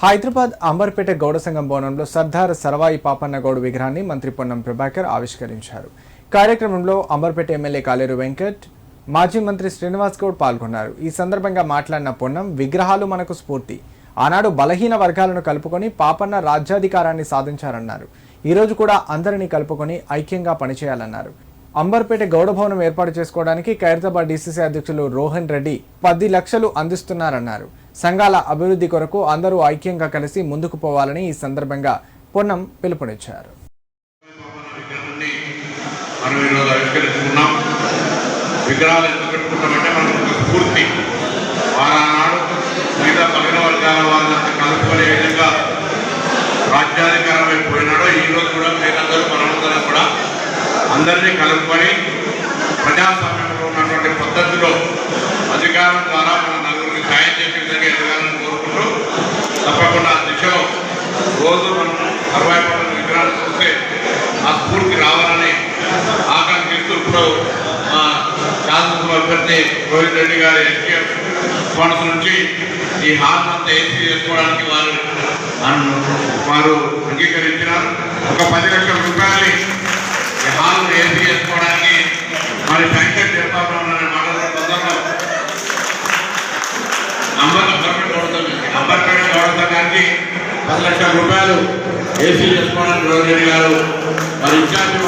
హైదరాబాద్ అంబర్పేట గౌడ సంఘం భవనంలో సర్దార్ సరవాయి పాపన్న గౌడ్ విగ్రహాన్ని మంత్రి పొన్నం ప్రభాకర్ ఆవిష్కరించారు. కార్యక్రమంలో అంబర్పేట ఎమ్మెల్యే కాలేరు వెంకట్ మాజీ మంత్రి శ్రీనివాస్ గౌడ్ పాల్గొన్నారు. ఈ సందర్భంగా మాట్లాడిన పొన్నం విగ్రహాలు మనకు స్ఫూర్తి. ఆనాడు బలహీన వర్గాలను కలుపుకొని పాపన్న రాజ్యాధికారాన్ని సాధించారన్నారు. ఈరోజు కూడా అందరినీ కలుపుకొని ఐక్యంగా పనిచేయాలన్నారు. అంబర్పేట గౌడ భవనం ఏర్పాటు చేసుకోవడానికి ఖైరతాబాద్ డీసీసీ అధ్యక్షులు రోహన్ రెడ్డి పది లక్షలు అందిస్తున్నారన్నారు. సంఘాల అభివృద్ధి కొరకు అందరూ ఐక్యంగా కలిసి ముందుకు పోవాలని ఈ సందర్భంగా పొన్నం పిలుపునిచ్చారు. విగ్రహాలు ఎందుకు పెట్టుకుంటామంటే మనకు ఒక స్ఫూర్తి. మిగతా వర్గాల వాళ్ళంతా కలుపుకునే విధంగా రాజ్యాధికారం కూడా మీరందరూ కూడా అందరినీ కలుపుకొని ప్రజాస్వామ్యంలో ఉన్నటువంటి పద్ధతిలో అధికారం ద్వారా సాయం చేసే విధంగా ఎదగాలని కోరుకుంటూ తప్పకుండా ఆ దిశలో రోజు మనం అరవై పనుల విగ్రహాలు చూస్తే ఆ స్ఫూర్తి రావాలని ఆకాంక్షిస్తూ ఇప్పుడు మా శాసనసభ అభ్యర్థి రోహిత్ రెడ్డి గారి ఎన్టీఎఫ్ ఫండ్స్ నుంచి ఈ హాల్ అంతా ఏసీ చేసుకోవడానికి వారు వారు అంగీకరించినారు ఒక పది లక్షల రూపాయలు ఈ హాల్ ఏసీ చేసుకోవడానికి మరి శాంక్షన్ చేస్తా అంబర్పేట గౌడ అంబర్పేట పది లక్షల రూపాయలు ఏసీ చేసుకోవడానికి రోజు గారు మరి ఇన్ఛార్జి